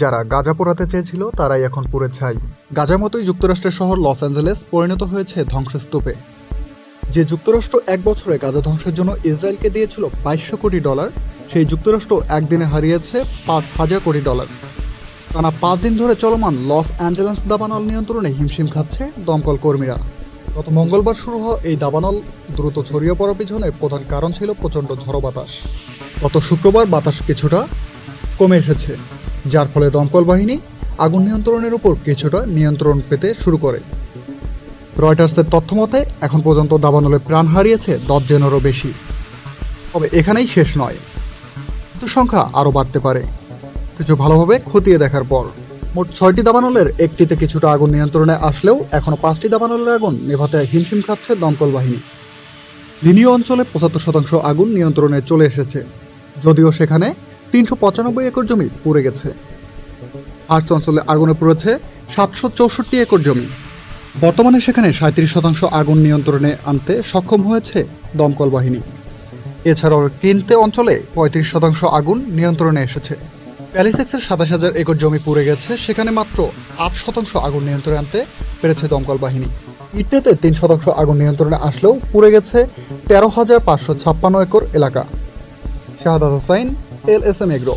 যারা গাজা পোড়াতে চেয়েছিল, তারাই এখন পুড়ে ছাই। গাজার মতোই যুক্তরাষ্ট্রের শহর লস অ্যাঞ্জেলেস পরিণত হয়েছে ধ্বংসস্তূপে। যে যুক্তরাষ্ট্র এক বছরে গাজা ধ্বংসের জন্য ইসরায়েলকে দিয়েছিল বাইশশো কোটি ডলার, সেই যুক্তরাষ্ট্র একদিনে হারিয়েছে পাঁচ হাজার কোটি ডলার। টানা পাঁচ দিন ধরে চলমান লস অ্যাঞ্জেলেস দাবানল নিয়ন্ত্রণে হিমশিম খাচ্ছে দমকল কর্মীরা। গত মঙ্গলবার শুরু হওয়া এই দাবানল দ্রুত ছড়িয়ে পড়ার পিছনে প্রধান কারণ ছিল প্রচণ্ড ঝড়ো বাতাস। গত শুক্রবার বাতাস কিছুটা কমে এসেছে। যার ফলে দমকল বাহিনী আগুন নিয়ন্ত্রণের উপর কিছুটা নিয়ন্ত্রণ পেতে শুরু করে। রয়টার্সের তথ্য মতে, এখন পর্যন্ত দাবানলে প্রাণ হারিয়েছে দশজনেরও বেশি। তবে এখানেই শেষ নয়। মৃত্যুর সংখ্যা আরও বাড়তে পারে। কিছু ভালোভাবে খতিয়ে দেখার পর, মোট ছয়টি দাবানলের একটিতে কিছুটা আগুন নিয়ন্ত্রণে আসলেও এখনও পাঁচটি দাবানলের আগুন নেভাতে হিমশিম খাচ্ছে দমকল বাহিনী। লিনীয় অঞ্চলে পঁচাত্তর শতাংশ আগুন নিয়ন্ত্রণে চলে এসেছে। যদিও সেখানে তিনশো পঁচানব্বই একর জমি পুড়ে গেছে। আর্টস অঞ্চলে আগুনে পুড়েছে সাতশো চৌষট্টি একর জমি। বর্তমানে সেখানে সাঁত্রিশ শতাংশ আগুন নিয়ন্ত্রণে আনতে সক্ষম হয়েছে দমকল বাহিনী। এছাড়াও কিনতে অঞ্চলে পঁয়ত্রিশ শতাংশ আগুন নিয়ন্ত্রণে এসেছে। প্যালিসেক্সের সাতাশ হাজার একর জমি পুড়ে গেছে, সেখানে মাত্র আট শতাংশ আগুন নিয়ন্ত্রণে আনতে পেরেছে দমকল বাহিনী। ইটনেতে তিন শতাংশ আগুন নিয়ন্ত্রণে আসলেও পুড়ে গেছে তেরো হাজার পাঁচশো ছাপ্পান্ন একর এলাকা। শাহাদাত হোসাইন Ele é semegro.